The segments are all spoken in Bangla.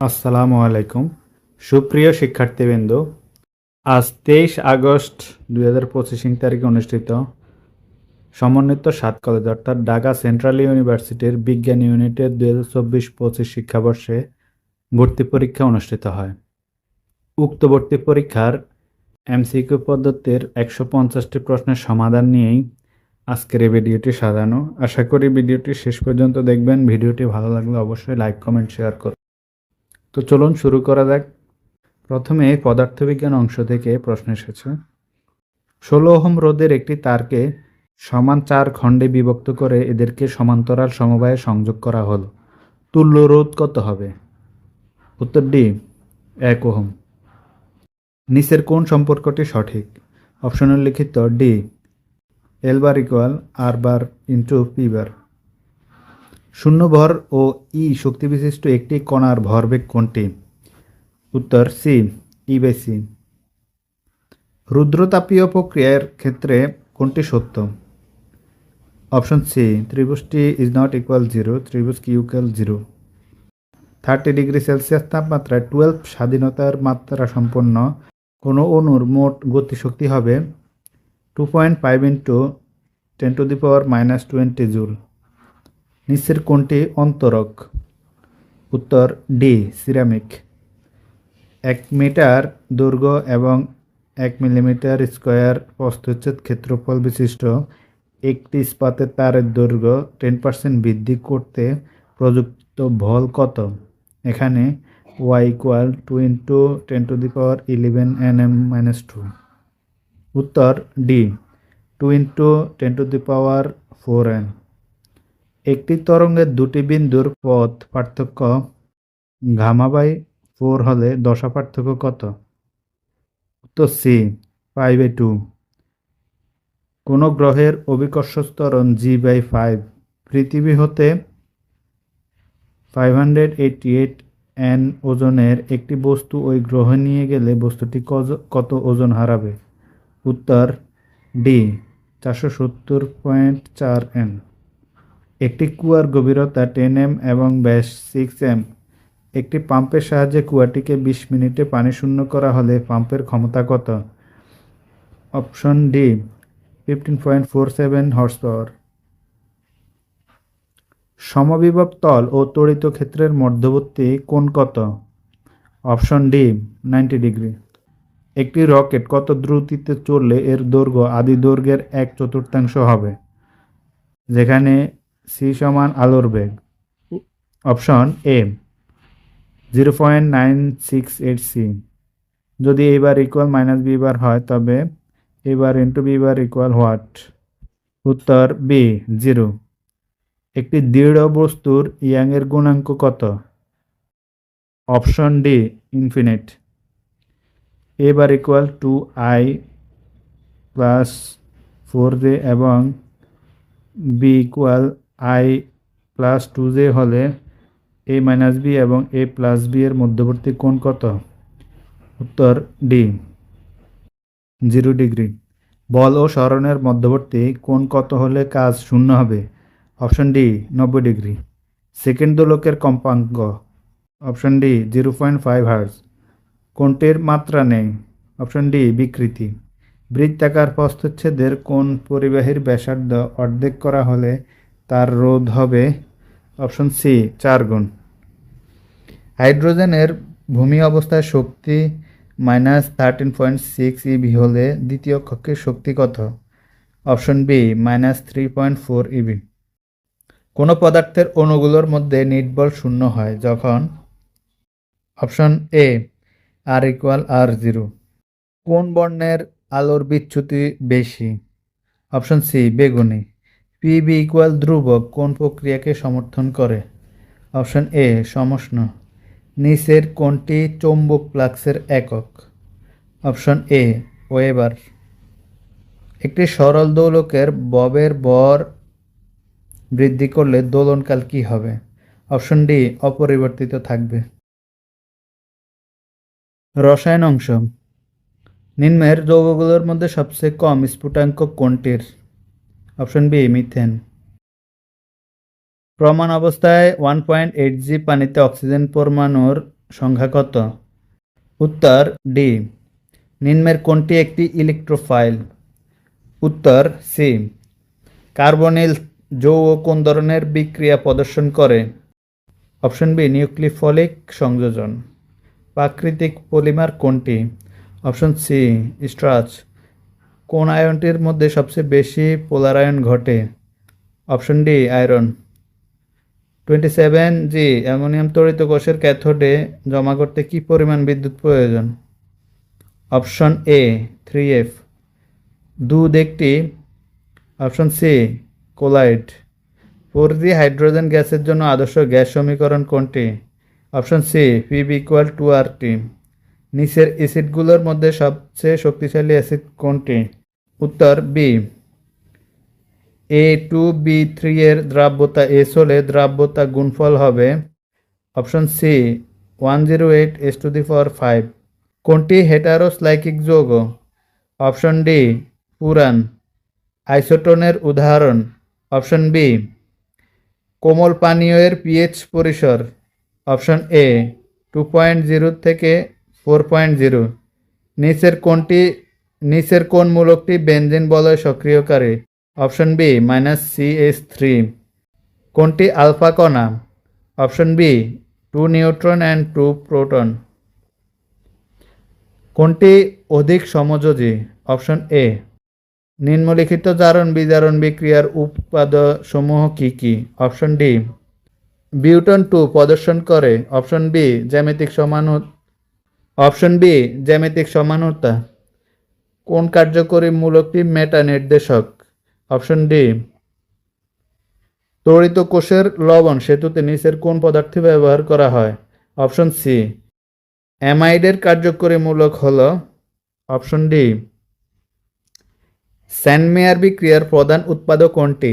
আসসালামু আলাইকুম। সুপ্রিয় শিক্ষার্থীবৃন্দ, আজ তেইশ আগস্ট দুই হাজার পঁচিশ তারিখে অনুষ্ঠিত সমন্বিত সাত কলেজ, অর্থাৎ ঢাকা সেন্ট্রাল ইউনিভার্সিটির বিজ্ঞান ইউনিটের দুই হাজার চব্বিশ পঁচিশ শিক্ষাবর্ষে ভর্তি পরীক্ষা অনুষ্ঠিত হয়। উক্ত ভর্তি পরীক্ষার এমসিকিউ পদ্ধতির একশো পঞ্চাশটি প্রশ্নের সমাধান নিয়েই আজকের এই ভিডিওটি সাজানো। আশা করি ভিডিওটি শেষ পর্যন্ত দেখবেন। ভিডিওটি ভালো লাগলে অবশ্যই লাইক, কমেন্ট, শেয়ার করুন। তো চলুন শুরু করা যাক। প্রথমে পদার্থবিজ্ঞান অংশ থেকে প্রশ্ন এসেছে। ষোলো ওহম রোধের একটি তারকে সমান চার খণ্ডে বিভক্ত করে এদেরকে সমান্তরাল সমবায়ে সংযোগ করা হলো। তুল্য রোধ কত হবে? উত্তর ডি, এক ওহম। নিচের কোন সম্পর্কটি সঠিক? অপশনে লিখিত D, L bar equal R bar into P শূন্য ভর ও ই শক্তি বিশিষ্ট একটি কণার ভরবেগ কোনটি? উত্তর সি ই বাই সি রুদ্রতাপীয় প্রক্রিয়ার ক্ষেত্রে কোনটি সত্য? অপশন সি ত্রিভুজটি ইজ নট ইকুয়াল জিরো ত্রিভুজ Q equal zero thirty degree Celsius তাপমাত্রায় টুয়েলভ স্বাধীনতার মাত্রা সম্পন্ন কোনো অণুর মোট গতিশক্তি হবে two point five into ten to the power minus twenty joule নিচের কোনটি অন্তরক। উত্তর ডি সিরামিক এক মিটার দৈর্ঘ্য এবং এক মিলিমিটার স্কোয়ার প্রস্থচ্ছেদ ক্ষেত্রফল বিশিষ্ট। একটি ইস্পাতের তারের দৈর্ঘ্য টেন পার্সেন্ট বৃদ্ধি করতে প্রযুক্ত ভল কত? এখানে Y equal two into ten to the power eleven N M minus two উত্তর D two into ten to the power four N একটি তরঙ্গের দুটি বিন্দুর পথ পার্থক্য গামা বাই ফোর হলে দশা পার্থক্য কত? উত্তর সি ফাইভ বাই টু। কোনো গ্রহের অভিকর্ষ স্তরণ জি বাই ফাইভ। পৃথিবী হতে five hundred eighty eight N ওজনের একটি বস্তু ওই গ্রহে নিয়ে গেলে বস্তুটি কত ওজন হারাবে? উত্তর ডি, চারশো সত্তর পয়েন্ট চার এন। একটি কুয়ার গভীরতা টেন এম এবং ব্যাস সিক্স এম। একটি পাম্পের সাহায্যে কুয়াটিকে বিশ মিনিটে পানি শূন্য করা হলে পাম্পের ক্ষমতা কত? Option D, fifteen point four seven horse power সমবিভব তল ও তড়িত ক্ষেত্রের মধ্যবর্তী কোণ কত? Option D, ninety degree. একটি রকেট কত দ্রুতিতে চললে এর দৈর্ঘ্য আদি দৈর্ঘ্যের এক চতুর্থাংশ হবে? যেখানে সি সমান আলোর বেগ। Option A, zero point nine six eight C. যদি A bar equal minus B bar হয়, তবে A bar into B bar equal what উত্তর বি, জিরো। একটি দৃঢ় বস্তুর ইয়াংয়ের গুণাঙ্ক কত? Option D infinite A bar equal to I plus four J এবং B equal I plus two J হলে এ মাইনাস বি এবং এ প্লাস বি এর মধ্যবর্তী কোণ কত? উত্তর ডি। Zero degree. বল ও স্মরণের মধ্যবর্তী কোণ কত হলে কাজ শূন্য হবে? অপশন ডি, নব্বই ডিগ্রি। সেকেন্ড দোলকের কম্পাঙ্ক। Option D, zero point five hertz কোনটির মাত্রা নেই। অপশন ডি, বিকৃতি। বৃত্তাকার প্রস্থচ্ছেদের কোন পরিবাহীর ব্যাসার্ধ অর্ধেক করা হলে তার রোধ হবে অপশন সি, চার গুণ। হাইড্রোজেনের ভূমি অবস্থায় শক্তি minus thirteen point six eV হলে দ্বিতীয় কক্ষের শক্তি কত? Option B, minus three point four eV কোনো পদার্থের অণুগুলোর মধ্যে নিটবল শূন্য হয় যখন option A, R equal R zero. কোন বর্ণের আলোর বিচ্যুতি বেশি? অপশন সি, বেগুনি। পিবি ইকুয়াল ধ্রুবক কোন প্রক্রিয়াকে সমর্থন করে? অপশন এ সমষ্ণ। নিচের কোনটি চৌম্বক ফ্লাক্সের একক। Option A weber. একটি সরল দোলকের ববের বর বৃদ্ধি করলে দোলনকাল কি হবে? অপশন ডি অপরিবর্তিত থাকবে। রসায়ন অংশ। নিম্নের যৌগগুলোর মধ্যে সবচেয়ে কম স্ফুটাঙ্ক কোনটির? Option B, methane. প্রমাণ অবস্থায় ওয়ান পয়েন্ট এইট জি পানিতে অক্সিজেন পরমাণুর সংখ্যা কত? উত্তর ডি, নিম্নের কোনটি একটি ইলেকট্রোফাইল উত্তর সি, কার্বনিল যৌগ কোন ধরনের বিক্রিয়া প্রদর্শন করে? অপশন বি, নিউক্লিফলিক সংযোজন। প্রাকৃতিক পলিমার কোনটি? Option C, starch. কোন আয়নটির মধ্যে সবচেয়ে বেশি পোলারায়ন ঘটে? Option D, iron. Twenty seven G, ammonium তড়িৎ কোষের ক্যাথোডে জমা করতে কি পরিমাণ বিদ্যুৎ প্রয়োজন? অপশন এ থ্রি এফ দুধ একটি। Option C colloid four G hydrogen গ্যাসের জন্য আদর্শ গ্যাস সমীকরণ কোনটি? Option C PV equal two R T নিচের অ্যাসিডগুলোর মধ্যে সবচেয়ে শক্তিশালী অ্যাসিড কোনটি? উত্তর B A two B three এর দ্রাব্যতা এস হলে দ্রাব্যতা গুণফল হবে option C one zero eight S to the power five কোনটি হেটারোস্লাইকিক যৌগ? অপশন ডি পুরান আইসোটোনের উদাহরণ। অপশন বি কোমল পানীয়ের পিএইচ পরিসর। Option A two point zero থেকে ফোর পয়েন্ট জিরো নিচের কোনটি নিচের কোন মূলকটি বেনজিন বলয় সক্রিয়কারী, option B minus C S three কোনটি আলফা কণা, option B two neutron and two proton. কোনটি অধিক সমযোজী, অপশন এ। নিম্নলিখিত জারণ বিজারণ বিক্রিয়ার উৎপাদ সমূহ কি কি, অপশন ডি। বিউটন টু প্রদর্শন করে, অপশন বি জ্যামিতিক সমান অপশন বি জ্যামিতিক সমানুতা। কোন কার্যকরী মূলকটি মেটা নির্দেশক? অপশন ডি তড়িত কোষের লবণ সেতুতে নিচের কোন পদার্থ ব্যবহার করা হয়? অপশন সি, অ্যামাইডের কার্যকরী মূলক হল, অপশন ডি স্যানমেয়ার বিক্রিয়ার প্রধান উৎপাদক কোনটি?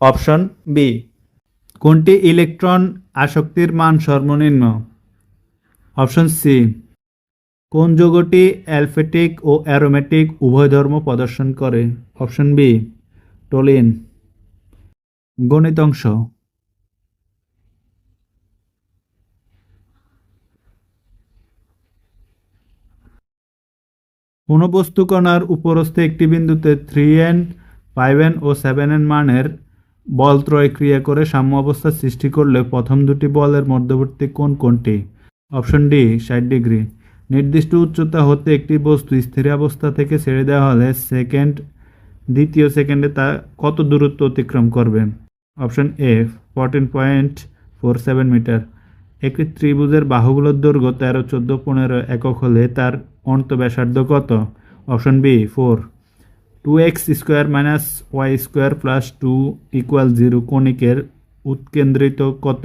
অপশন বি, কোনটি ইলেকট্রন আসক্তির মান সর্বনিম্ন? অপশন সি কোন যৌগটি অ্যালফেটিক ও অ্যারোমেটিক উভয় ধর্ম প্রদর্শন করে? অপশন বি, টোলিন। গণিত অংশ। কোনো বস্তু কণার উপরস্থ একটি বিন্দুতে থ্রি এন ফাইভ এন ও সেভেন এন মানের বল ত্রয় ক্রিয়া করে সাম্য অবস্থা সৃষ্টি করলে প্রথম দুটি বলের মধ্যবর্তী কোণ কোনটি? অপশন ডি, ষাট ডিগ্রি। নির্দিষ্ট উচ্চতা হতে একটি বস্তু স্থির অবস্থা থেকে ছেড়ে দেওয়া হলে সেকেন্ড, দ্বিতীয় সেকেন্ডে তা কত দূরত্ব অতিক্রম করবে? Option A fourteen point four seven metre. একটি ত্রিভুজের বাহুগুলোর দৈর্ঘ্য তেরো, চোদ্দ, পনেরো একক হলে তার অন্ত ব্যাসার্ধ কত? Option B four two X square minus Y square plus two equal zero কণিকের উৎকেন্দ্রিত কত?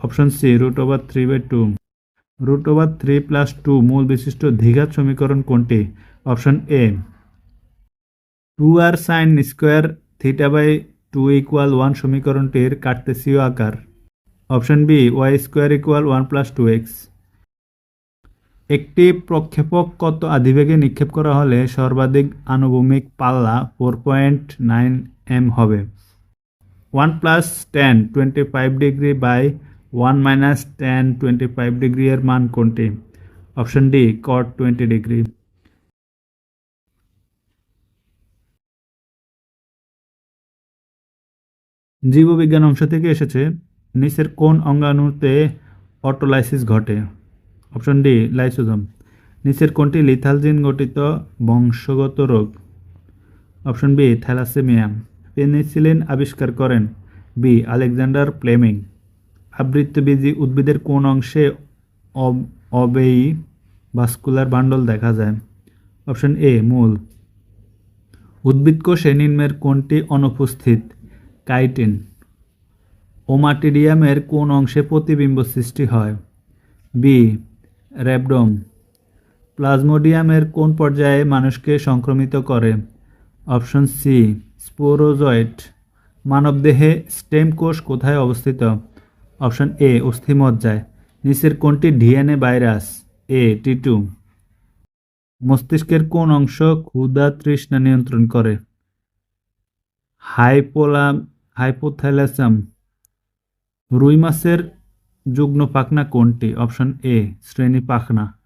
Option C root over three by two root over three plus two মূল বিশিষ্ট দ্বিঘাত সমীকরণ কোনটি? Option A two R sine square theta by two equal one সমীকরণটির কার্তেসীয় আকার। Option B Y square equal one plus two X একটি প্রক্ষেপক কত আধিবেগে নিক্ষেপ করা হলে সর্বাধিক আনুভূমিক পাল্লা ফোর পয়েন্ট নাইন এম হবে। One plus tan twenty five degree by one minus tan twenty five degree এর মান কোনটি? Option D cot twenty degree জীববিজ্ঞান অংশ থেকে এসেছে, নিচের কোন অঙ্গাণুতে অটোলাইসিস ঘটে? অপশন ডি লাইসোজম নিচের কোনটি লিথাল জিন গঠিত বংশগত রোগ? অপশন বি থ্যালাসেমিয়া পেনিসিলিন আবিষ্কার করেন। বি আলেকজান্ডার প্লেমিং আবৃত্তবীজী উদ্ভিদের কোন অংশে অব- অবেয়ী ভাস্কুলার বান্ডল দেখা যায়? অপশন এ, মূল। উদ্ভিদ কোষে নিম্নের কোনটি অনুপস্থিত? কাইটিন। ওমাটিডিয়ামের কোন অংশে প্রতিবিম্ব সৃষ্টি হয়? বি, র্যাবডোম। প্লাজমোডিয়ামের কোন পর্যায়ে মানুষকে সংক্রমিত করে? অপশন সি স্পোরোজয়েট মানবদেহে স্টেম কোষ কোথায় অবস্থিত? অপশন এ, অস্থিমজ্জায়। নিচের কোনটি DNA virus, A, T two. মস্তিষ্কের কোন অংশ ক্ষুধা তৃষ্ণা নিয়ন্ত্রণ করে। হাইপোলাম হাইপোথ্যালাসাম। রুই মাছের যুগ্ম পাখনা কোনটি অপশন এ, শ্রেণি পাখনা।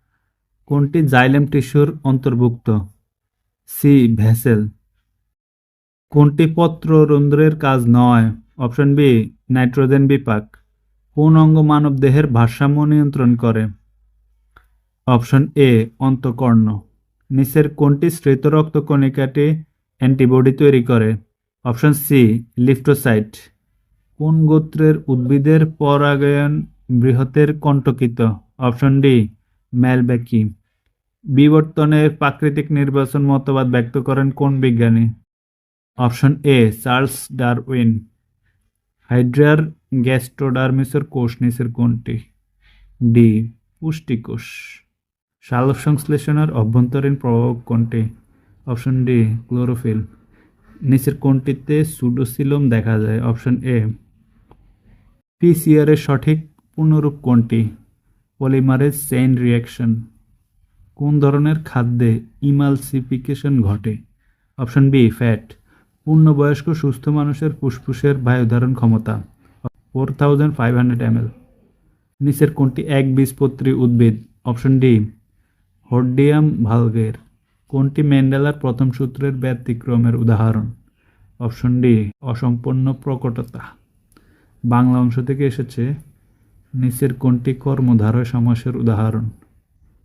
কোনটি জাইলেম টিস্যুর অন্তর্ভুক্ত। C, vessel. কোনটি পত্ররন্ধ্রের কাজ নয়, অপশন বি, নাইট্রোজেন বিপাক। কোন অঙ্গ মানব দেহের ভারসাম্য নিয়ন্ত্রণ করে। অপশন এ, অন্তকর্ণ। নিচের কোনটি শ্বেত রক্তকণিকাটি অ্যান্টিবডি তৈরি করে। অপশন সি, লিফটোসাইট। কোন গোত্রের উদ্ভিদের পরাগায়ন বৃহতের কণ্টকিত? Option D, ম্যালব্যাকি। বিবর্তনের প্রাকৃতিক নির্বাচন মতবাদ ব্যক্ত করেন কোন বিজ্ঞানী? Option A, Charles Darwin. হাইড্রার গ্যাস্ট্রোডার্মিসের কোষ নিচের কোনটি ডি পুষ্টিকোষ। সালোক সংশ্লেষণের অভ্যন্তরীণ প্রভাব কোনটি অপশন ডি ক্লোরোফিল নিচের কোনটিতে সুডোসিলোম দেখা যায়। অপশন এ পিসিআর এর সঠিক পূর্ণরূপ কোনটি পলিমারেজ চেইন রিয়াকশন কোন ধরনের খাদ্যে ইমালসিফিকেশন ঘটে? অপশন বি ফ্যাট পূর্ণবয়স্ক সুস্থ মানুষের ফুসফুসের বায়ু ধারণ ক্ষমতা। ফোর থাউজেন্ড ফাইভ হান্ড্রেড নিচের কোনটি? এক বীজপত্রী উদ্ভিদ। অপশন ডি, হর্ডিয়াম ভালগের কোনটি ম্যান্ডেলার প্রথম সূত্রের ব্যতিক্রমের উদাহরণ? অপশন ডি, অসম্পূর্ণ প্রকটতা। বাংলা অংশ থেকে এসেছে, নিচের কোনটি কর্মধারয় সমাসের উদাহরণ?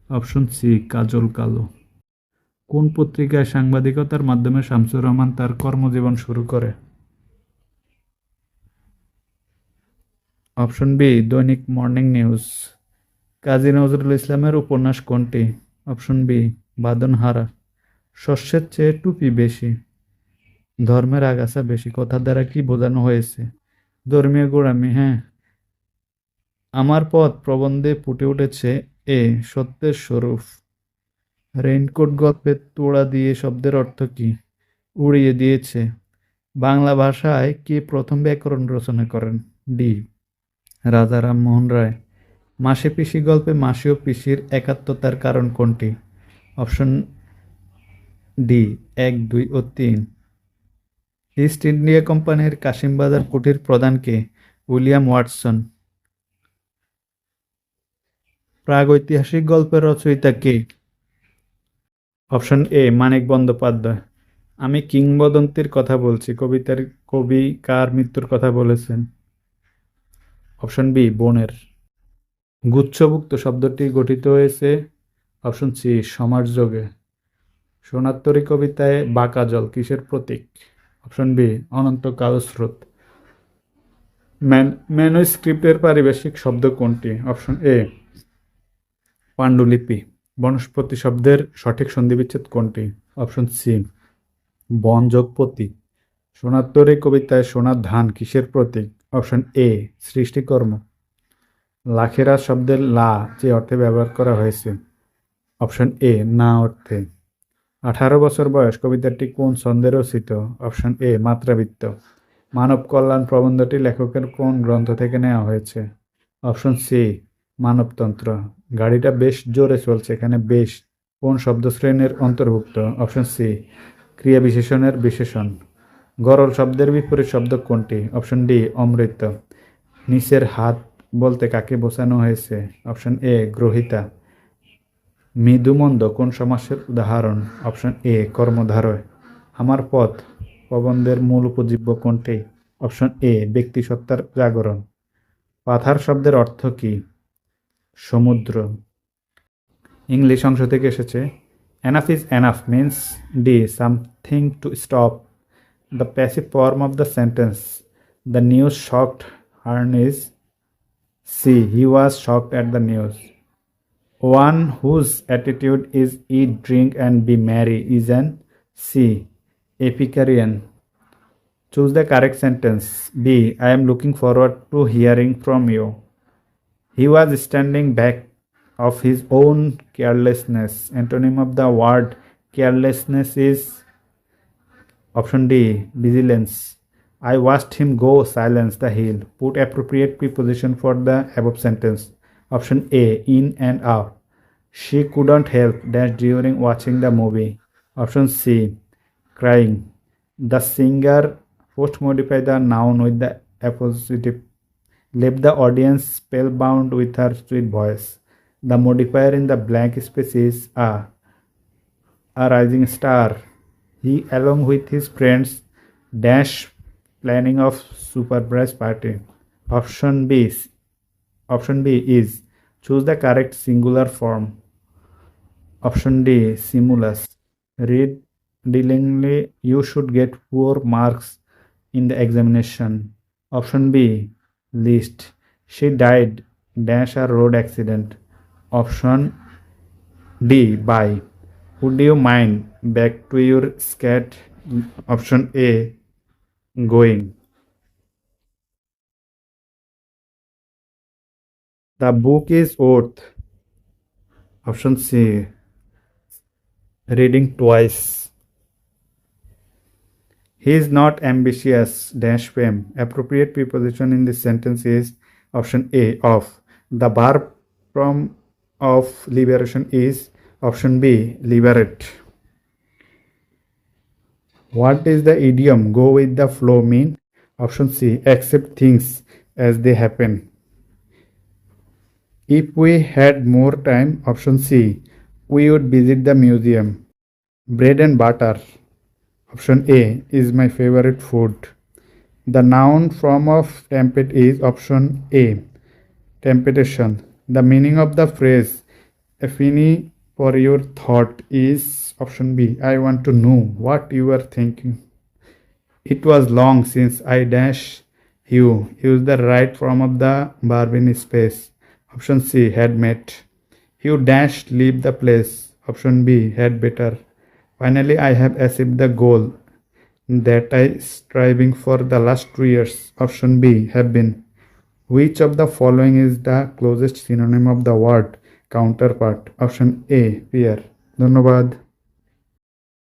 অপশন সি, কাজল কালো। কোন পত্রিকায় সাংবাদিকতার মাধ্যমে শামসুর রহমান তার কর্মজীবন শুরু করে? অপশন বি, দৈনিক মর্নিং নিউজ। কাজী নজরুল ইসলামের উপন্যাস কোনটি? Option B, Badhanhara. শস্যের চেয়ে টুপি বেশি। ধর্মের আগাছা বেশি, কথা দ্বারা কি বোঝানো হয়েছে? ধর্মীয় গোড়ামি হ্যাঁ। আমার পথ প্রবন্ধে ফুটে উঠেছে এ, সত্যের স্বরূপ। রেইনকোট গল্পের তোড়া দিয়ে শব্দের অর্থ কি? উড়িয়ে দিয়েছে। বাংলা ভাষায় কে প্রথম ব্যাকরণ রচনা করেন? ডি রাজা রামমোহন রায়, মাসে পিসি গল্পে মাসি ও পিসির একাত্মতার কারণ কোনটি? অপশন ডি, এক, দুই ও তিন। ইস্ট ইন্ডিয়া কোম্পানির কাশিমবাজার কুটির প্রধানকে উইলিয়াম ওয়াটসন। প্রাগৈতিহাসিক গল্পের রচয়িতা কে? Option A, Manik Bandyopadhyay. আমি কিংবদন্তির কথা বলছি, কবিতার, কবি কার মৃত্যুর কথা বলেছেন? অপশন বি, বনের। গুচ্ছভুক্ত শব্দটি গঠিত হয়েছে, অপশন সি, সমাজযোগে। সোনাত্তরী কবিতায় বাঁকা জল কিসের প্রতীক? অপশন বি, অনন্ত কালস্রোত ম্যান, ম্যানোস্ক্রিপ্টের পারিবেশিক শব্দ কোনটি? অপশন এ, পাণ্ডুলিপি। বনস্পতি শব্দের সঠিক সন্ধিবিচ্ছেদ কোনটি? Option C, বনযোগপতি। সোনাত্তরী কবিতায় সোনার ধান কিসের প্রতীক? অপশন এ সৃষ্টিকর্ম লাখেরা শব্দের লা যে অর্থে ব্যবহার করা হয়েছে। অপশন এ, না অর্থে। আঠারো বছর বয়স, কবিতাটি কোন ছন্দে রচিত? Option A, মাত্রাবৃত্ত। মানব কল্যাণ প্রবন্ধটি লেখকের কোন গ্রন্থ থেকে নেওয়া হয়েছে? অপশন সি, মানবতন্ত্র। গাড়িটা বেশ জোরে চলছে, এখানে বেশ কোন শব্দ শ্রেণির অন্তর্ভুক্ত? অপশন সি ক্রিয়া বিশেষণের বিশেষণ। গরল শব্দের বিপরীত শব্দ কোনটি? অপশন ডি, অমৃত। নিচের হাত বলতে কাকে বোঝানো হয়েছে? Option A, গ্রহিতা। মৃদুমন্দ কোন সমাসের উদাহরণ? অপশন এ, কর্মধারয়। আমার পথ প্রবন্ধের মূল উপজীব্য কোনটি? অপশন এ, ব্যক্তিসত্তার জাগরণ। পাথার শব্দের অর্থ কি? সমুদ্র। ইংলিশ অংশ থেকে এসেছে enough is enough means the something to stop the passive form of the sentence. The news shocked her is C. He was shocked at the news. One whose attitude is eat, drink, and be merry is an C. Epicurean. Choose the correct sentence. B. I am looking forward to hearing from you. He was standing back of his own carelessness. Antonym of the word carelessness is option D. Vigilance. I watched him go silence the hill. Put appropriate preposition for the above sentence. Option A. In and out. She couldn't help that during watching the movie. Option C. Crying. The singer first modify the noun with the appositive left the audience spellbound with her sweet voice. The modifier in the blank space is a, a rising star. He, along with his friends, dash planning of super surprise party. Option B. Option B is choose the correct singular form. Option D. Simulus. Read dealingly. You should get poor marks in the examination. Option B. List. She died dash a road accident. Option D. By. Would you mind back to your scat? Option A. Going. The book is worth Option C. Reading twice. He is not ambitious dash fame. Appropriate preposition in this sentence is option A of. The verb from of liberation is option B liberate. What is the idiom go with the flow mean? Option C accept things as they happen. If we had more time, option C, we would visit the museum. Bread and butter. Option A is my favorite food. The noun form of tempet is option A, temptation. The meaning of the phrase, a penny for your thought is option B. I want to know what you are thinking. It was long since I dash you. Use the right form of the verb in space. Option C had met. You dashed leave the place. Option B had better. Finally, I have achieved the goal that I striving for the last two years. Option B have been. Which of the following is the closest synonym of the word counterpart? Option A fear. ধন্যবাদ